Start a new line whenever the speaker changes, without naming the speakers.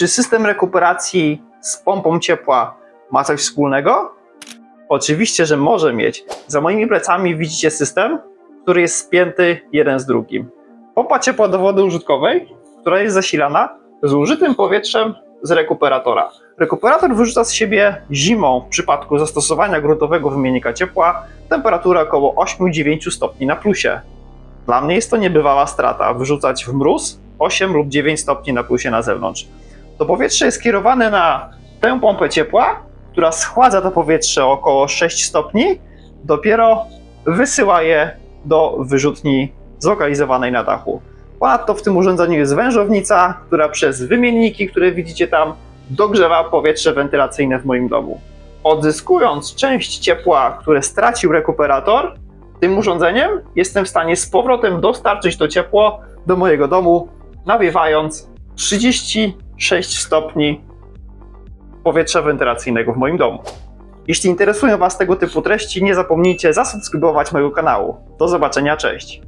Czy system rekuperacji z pompą ciepła ma coś wspólnego? Oczywiście, że może mieć. Za moimi plecami widzicie system, który jest spięty jeden z drugim. Pompa ciepła do wody użytkowej, która jest zasilana zużytym powietrzem z rekuperatora. Rekuperator wyrzuca z siebie zimą w przypadku zastosowania gruntowego wymiennika ciepła temperaturę około 8-9 stopni na plusie. Dla mnie jest to niebywała strata wyrzucać w mróz 8 lub 9 stopni na plusie na zewnątrz. To powietrze jest skierowane na tę pompę ciepła, która schładza to powietrze około 6 stopni, dopiero wysyła je do wyrzutni zlokalizowanej na dachu. Ponadto w tym urządzeniu jest wężownica, która przez wymienniki, które widzicie tam, dogrzewa powietrze wentylacyjne w moim domu. Odzyskując część ciepła, które stracił rekuperator, tym urządzeniem jestem w stanie z powrotem dostarczyć to ciepło do mojego domu, nawiewając 36 stopni powietrza wentylacyjnego w moim domu. Jeśli interesują Was tego typu treści, nie zapomnijcie zasubskrybować mojego kanału. Do zobaczenia, cześć!